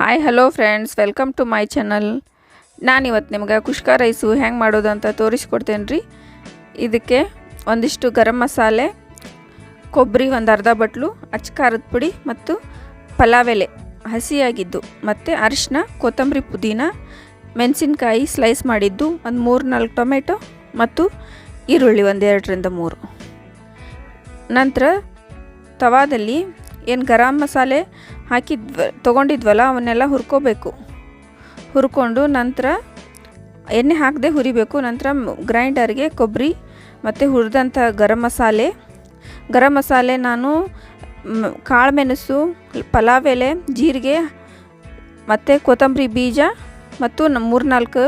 Hi hello friends welcome to my channel ನಾನಿವತ್ತು ನಿಮ್ಗೆ ಕುಷ್ಕ rice ಹೆಂಗೆ ಮಾಡೋದು ಅಂತ ತೋರಿಸ್ಕೊಡ್ತೇನೆ ರೀ ಇದಕ್ಕೆ ಒಂದಿಷ್ಟು ಗರಂ ಮಸಾಲೆ, ಕೊಬ್ಬರಿ ಒಂದು ಅರ್ಧ ಬಟ್ಲು, ಅಚ್ಚ ಖಾರದ ಪುಡಿ ಮತ್ತು ಪಲಾವ್ ಎಲೆ ಹಸಿಯಾಗಿದ್ದು ಮತ್ತು ಅರಿಶಿನ ಕೊತ್ತಂಬರಿ ಪುದೀನ, ಮೆಣಸಿನ್ಕಾಯಿ ಸ್ಲೈಸ್ ಮಾಡಿದ್ದು ಒಂದು ಮೂರು ನಾಲ್ಕು ಟೊಮೆಟೊ ಮತ್ತು ಈರುಳ್ಳಿ ಒಂದು ಎರಡರಿಂದ ಮೂರು. ನಂತರ ತವಾದಲ್ಲಿ ಏನು ಗರಂ ಮಸಾಲೆ ಹಾಕಿದ್ವ, ತೊಗೊಂಡಿದ್ವಲ್ಲ, ಅವನ್ನೆಲ್ಲ ಹುರ್ಕೋಬೇಕು. ಹುರ್ಕೊಂಡು ನಂತರ ಎಣ್ಣೆ ಹಾಕದೆ ಹುರಿಬೇಕು. ನಂತರ ಗ್ರೈಂಡರ್ಗೆ ಕೊಬ್ಬರಿ ಮತ್ತು ಹುರಿದಂಥ ಗರಂ ಮಸಾಲೆ. ಗರಂ ಮಸಾಲೆ ನಾನು ಕಾಳು ಮೆಣಸು ಪಲಾವ್ ಎಲೆ, ಜೀರಿಗೆ ಮತ್ತು ಕೊತ್ತಂಬರಿ ಬೀಜ ಮತ್ತು ಮೂರು ನಾಲ್ಕು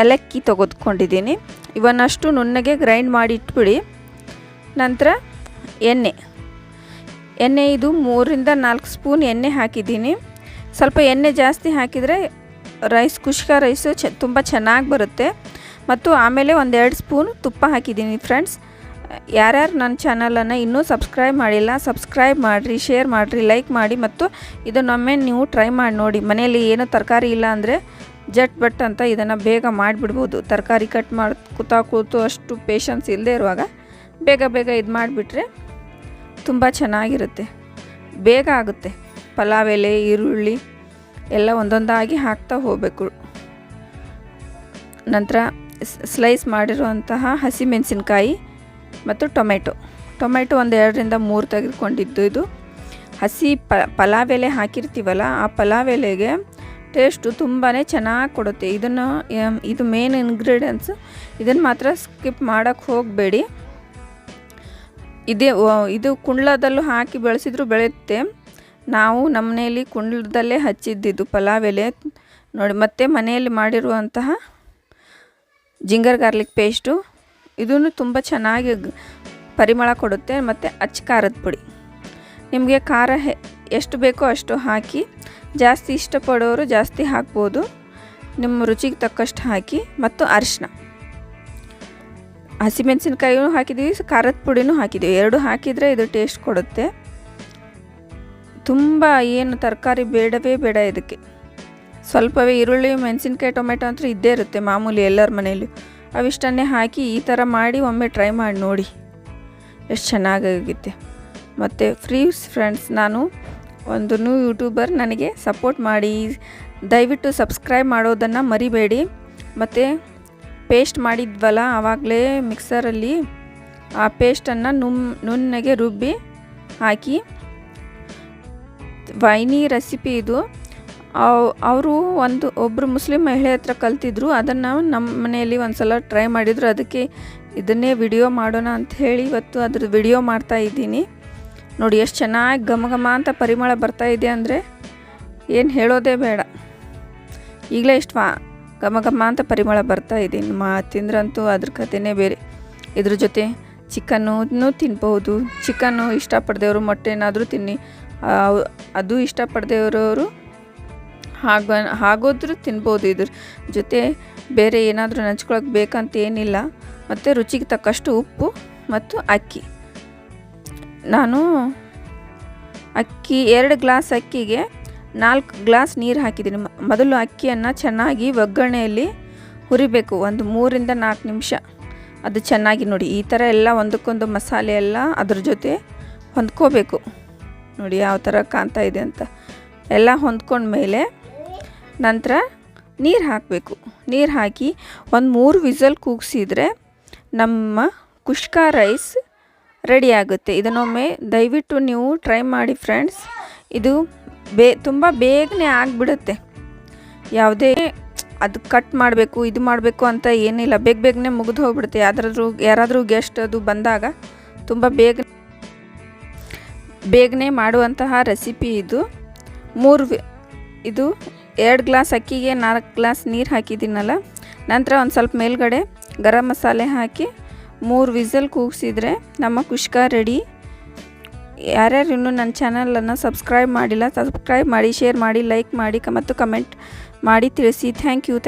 ಏಲಕ್ಕಿ ತೆಗೆದುಕೊಂಡಿದ್ದೀನಿ ಇವನ್ನಷ್ಟು ನುಣ್ಣಗೆ ಗ್ರೈಂಡ್ ಮಾಡಿ ಇಟ್ಬಿಡಿ. ನಂತರ ಎಣ್ಣೆ. ಎಣ್ಣೆ ಇದು ಮೂರಿಂದ ನಾಲ್ಕು ಸ್ಪೂನ್ ಎಣ್ಣೆ ಹಾಕಿದ್ದೀನಿ. ಸ್ವಲ್ಪ ಎಣ್ಣೆ ಜಾಸ್ತಿ ಹಾಕಿದರೆ ರೈಸ್, ಕುಷ್ಕ ರೈಸು ಚ, ತುಂಬ ಚೆನ್ನಾಗಿ ಬರುತ್ತೆ. ಮತ್ತು ಆಮೇಲೆ ಒಂದೆರಡು ಸ್ಪೂನ್ ತುಪ್ಪ ಹಾಕಿದ್ದೀನಿ ಫ್ರೆಂಡ್ಸ್. ಯಾರ್ಯಾರು ನನ್ನ ಚಾನಲನ್ನು ಇನ್ನೂ ಸಬ್ಸ್ಕ್ರೈಬ್ ಮಾಡಿಲ್ಲ, ಸಬ್ಸ್ಕ್ರೈಬ್ ಮಾಡಿರಿ, ಶೇರ್ ಮಾಡಿರಿ, ಲೈಕ್ ಮಾಡಿ ಮತ್ತು ಇದನ್ನೊಮ್ಮೆ ನೀವು ಟ್ರೈ ಮಾಡಿ ನೋಡಿ. ಮನೆಯಲ್ಲಿ ಏನು ತರಕಾರಿ ಇಲ್ಲ ಅಂದರೆ ಜಟ್ ಬಟ್ ಅಂತ ಇದನ್ನು ಬೇಗ ಮಾಡಿಬಿಡ್ಬೋದು. ತರಕಾರಿ ಕಟ್ ಮಾಡಿ, ಕೂತಾ ಕೂತು ಅಷ್ಟು ಪೇಷನ್ಸ್ ಇಲ್ಲದೆ ಇರುವಾಗ ಬೇಗ ಬೇಗ ಇದು ಮಾಡಿಬಿಟ್ರೆ ತುಂಬ ಚೆನ್ನಾಗಿರುತ್ತೆ. ಬೇಗ ಆಗುತ್ತೆ. ಪಲಾವ್ ಎಲೆ, ಈರುಳ್ಳಿ ಎಲ್ಲ ಒಂದೊಂದಾಗಿ ಹಾಕ್ತಾ ಹೋಗಬೇಕು. ನಂತರ ಸ್ಲೈಸ್ ಮಾಡಿರುವಂತಹ ಹಸಿಮೆಣಸಿನ್ಕಾಯಿ ಮತ್ತು ಟೊಮೆಟೊ. ಟೊಮೆಟೊ ಒಂದು ಎರಡರಿಂದ ಮೂರು ತೆಗೆದುಕೊಂಡಿದ್ದು ಇದು. ಹಸಿ ಪ, ಪಲಾವ್ ಎಲೆ ಹಾಕಿರ್ತೀವಲ್ಲ, ಆ ಪಲಾವ್ ಎಲೆಗೆ ಟೇಸ್ಟು ತುಂಬಾ ಚೆನ್ನಾಗಿ ಕೊಡುತ್ತೆ. ಇದನ್ನು ಇದು ಮೇನ್ ಇಂಗ್ರೀಡಿಯೆಂಟ್ಸ್ ಇದನ್ನು ಮಾತ್ರ ಸ್ಕಿಪ್ ಮಾಡೋಕ್ಕೆ ಹೋಗಬೇಡಿ. ಇದೇ ಇದು ಕುಂಡ್ಲದಲ್ಲೂ ಹಾಕಿ ಬೆಳೆಸಿದ್ರು ಬೆಳೆಯುತ್ತೆ. ನಾವು ನಮ್ಮನೆಯಲ್ಲಿ ಕುಂಡ್ಲದಲ್ಲೇ ಹಚ್ಚಿದ್ದಿದ್ದು ಪಲಾವ್ ಎಲೆ. ನೋಡಿ, ಮತ್ತು ಮನೆಯಲ್ಲಿ ಮಾಡಿರುವಂತಹ ಜಿಂಗರ್ ಗಾರ್ಲಿಕ್ ಪೇಸ್ಟು. ಇದೂ ತುಂಬ ಚೆನ್ನಾಗಿ ಪರಿಮಳ ಕೊಡುತ್ತೆ. ಮತ್ತು ಅಚ್ಚ ಖಾರದ ಪುಡಿ. ನಿಮಗೆ ಖಾರ ಎಷ್ಟು ಬೇಕೋ ಅಷ್ಟು ಹಾಕಿ, ಜಾಸ್ತಿ ಇಷ್ಟಪಡೋರು ಜಾಸ್ತಿ ಹಾಕ್ಬೋದು. ನಿಮ್ಮ ರುಚಿಗೆ ತಕ್ಕಷ್ಟು ಹಾಕಿ. ಮತ್ತು ಅರಿಶಿನ ಹಸಿಮೆಣಸಿನ್ಕಾಯಿನೂ ಹಾಕಿದ್ದೀವಿ ಖಾರದ ಪುಡಿನೂ ಹಾಕಿದ್ದೀವಿ. ಎರಡು ಹಾಕಿದರೆ ಇದು ಟೇಸ್ಟ್ ಕೊಡುತ್ತೆ. ತುಂಬ ಏನು ತರಕಾರಿ ಬೇಡವೇ ಬೇಡ ಇದಕ್ಕೆ. ಸ್ವಲ್ಪವೇ ಈರುಳ್ಳಿ, ಮೆಣಸಿನ್ಕಾಯಿ, ಟೊಮೆಟೊ ಅಂತೂ ಇದ್ದೇ ಇರುತ್ತೆ ಮಾಮೂಲಿ ಎಲ್ಲರ ಮನೆಯಲ್ಲಿ. ಅವಿಷ್ಟನ್ನೇ ಹಾಕಿ ಈ ಥರ ಮಾಡಿ ಒಮ್ಮೆ ಟ್ರೈ ಮಾಡಿ ನೋಡಿ. ಎಷ್ಟು ಚೆನ್ನಾಗಾಗುತ್ತೆ ಮತ್ತು ಫ್ರೀಸ್ ಫ್ರೆಂಡ್ಸ್, ನಾನು ಒಂದು ನ್ಯೂ ಯೂಟ್ಯೂಬರ್, ನನಗೆ ಸಪೋರ್ಟ್ ಮಾಡಿ. ದಯವಿಟ್ಟು ಸಬ್ಸ್ಕ್ರೈಬ್ ಮಾಡೋದನ್ನು ಮರಿಬೇಡಿ. ಮತ್ತು ಪೇಸ್ಟ್ ಮಾಡಿದ್ವಲ್ಲ, ಆವಾಗಲೇ ಮಿಕ್ಸರಲ್ಲಿ ಆ ಪೇಸ್ಟನ್ನು ನುಮ್ ನುಣ್ಣಗೆ ರುಬ್ಬಿ ಹಾಕಿ. ವೈನಿ ರೆಸಿಪಿ ಇದು. ಅವರು ಒಂದು ಒಬ್ಬರು ಮುಸ್ಲಿಂ ಮಹಿಳೆ ಹತ್ರ ಕಲ್ತಿದ್ರು, ಅದನ್ನು ನಮ್ಮ ಮನೆಯಲ್ಲಿ ಒಂದು ಸಲ ಟ್ರೈ ಮಾಡಿದರು, ಅದಕ್ಕೆ ಇದನ್ನೇ ವಿಡಿಯೋ ಮಾಡೋಣ ಅಂತ ಹೇಳಿ ಇವತ್ತು ಅದ್ರ ವಿಡಿಯೋ ಮಾಡ್ತಾ ಇದ್ದೀನಿ. ನೋಡಿ ಎಷ್ಟು ಚೆನ್ನಾಗಿ ಘಮ ಅಂತ ಪರಿಮಳ ಬರ್ತಾ ಇದೆ ಅಂದರೆ ಏನು ಹೇಳೋದೇ ಬೇಡ. ಈಗಲೇ ಇಷ್ಟು ಘಮ ಘಮ ಅಂತ ಪರಿಮಳ ಬರ್ತಾ ಇದೆ. ಮಾ ತಿಂದ್ರಂತೂ ಅದ್ರ ಕಥೆನೇ ಬೇರೆ. ಇದ್ರ ಜೊತೆ ಚಿಕನ್ನು ತಿನ್ಬೋದು ಚಿಕನ್ನು ಇಷ್ಟಪಡ್ದೇವರು ಮೊಟ್ಟೆನಾದರೂ ತಿನ್ನಿ. ಅದು ಇಷ್ಟಪಡ್ದೇವ್ರವರು ಹಾಗ, ಹಾಗೋದ್ರೂ ತಿನ್ಬೋದು ಇದ್ರ ಜೊತೆ. ಬೇರೆ ಏನಾದರೂ ನೆಂಚ್ಕೊಳಕ್ಕೆ ಬೇಕಂತ ಏನಿಲ್ಲ. ಮತ್ತು ರುಚಿಗೆ ತಕ್ಕಷ್ಟು ಉಪ್ಪು ಮತ್ತು ಅಕ್ಕಿ. ನಾನು ಅಕ್ಕಿ, ಎರಡು ಗ್ಲಾಸ್ ಅಕ್ಕಿಗೆ ನಾಲ್ಕು ಗ್ಲಾಸ್ ನೀರು ಹಾಕಿದ್ದೀನಿ. ಮೊದಲು ಅಕ್ಕಿಯನ್ನು ಚೆನ್ನಾಗಿ ಒಗ್ಗರಣೆಯಲ್ಲಿ ಹುರಿಬೇಕು. ಒಂದು ಮೂರಿಂದ ನಾಲ್ಕು ನಿಮಿಷ. ಅದು ಚೆನ್ನಾಗಿ ನೋಡಿ. ಈ ಥರ ಎಲ್ಲ ಒಂದಕ್ಕೊಂದು ಮಸಾಲೆ ಎಲ್ಲ ಅದ್ರ ಜೊತೆ ಹೊಂದ್ಕೋಬೇಕು. ನೋಡಿ ಯಾವ ಥರ ಕಾಣ್ತಾ ಇದೆ ಅಂತ. ಎಲ್ಲ ಹೊಂದ್ಕೊಂಡ್ಮೇಲೆ ನಂತರ ನೀರು ಹಾಕಬೇಕು. ನೀರು ಹಾಕಿ ಒಂದು ಮೂರು ವಿಸಲ್ ಕೂಗಿಸಿದ್ರೆ ನಮ್ಮ ಕುಷ್ಕಾ ರೈಸ್ ರೆಡಿ ಆಗುತ್ತೆ. ಇದನ್ನೊಮ್ಮೆ ದಯವಿಟ್ಟು ನೀವು ಟ್ರೈ ಮಾಡಿ ಫ್ರೆಂಡ್ಸ್. ಇದು ಬೇ, ತುಂಬ ಬೇಗನೆ ಆಗಿಬಿಡುತ್ತೆ. ಯಾವುದೇ ಅದು ಕಟ್ ಮಾಡಬೇಕು, ಇದು ಮಾಡಬೇಕು ಅಂತ ಏನಿಲ್ಲ. ಬೇಗ ಬೇಗನೆ ಮುಗಿದು ಹೋಗ್ಬಿಡುತ್ತೆ. ಯಾರಾದರೂ ಯಾರಾದರೂ ಗೆಸ್ಟ್ ಅದು ಬಂದಾಗ ತುಂಬ ಬೇಗ ಬೇಗನೆ ಮಾಡುವಂತಹ ರೆಸಿಪಿ ಇದು. ಮೂರು ಇದು ಎರಡು ಗ್ಲಾಸ್ ಅಕ್ಕಿಗೆ ನಾಲ್ಕು ಗ್ಲಾಸ್ ನೀರು ಹಾಕಿದ್ದೀನಲ್ಲ. ನಂತರ ಒಂದು ಸ್ವಲ್ಪ ಮೇಲ್ಗಡೆ ಗರಂ ಮಸಾಲೆ ಹಾಕಿ ಮೂರು ವಿಸಲ್ ಕೂಗಿಸಿದ್ರೆ ನಮ್ಮ ಕುಷ್ಕ ರೆಡಿ ಯಾರ್ಯಾರು ಇನ್ನೂ ನನ್ನ ಚಾನಲನ್ನು ಸಬ್ಸ್ಕ್ರೈಬ್ ಮಾಡಿಲ್ಲ, ಸಬ್ಸ್ಕ್ರೈಬ್ ಮಾಡಿ, ಶೇರ್ ಮಾಡಿ, ಲೈಕ್ ಮಾಡಿ ಮತ್ತು ಕಮೆಂಟ್ ಮಾಡಿ ತಿಳಿಸಿ. Thank you.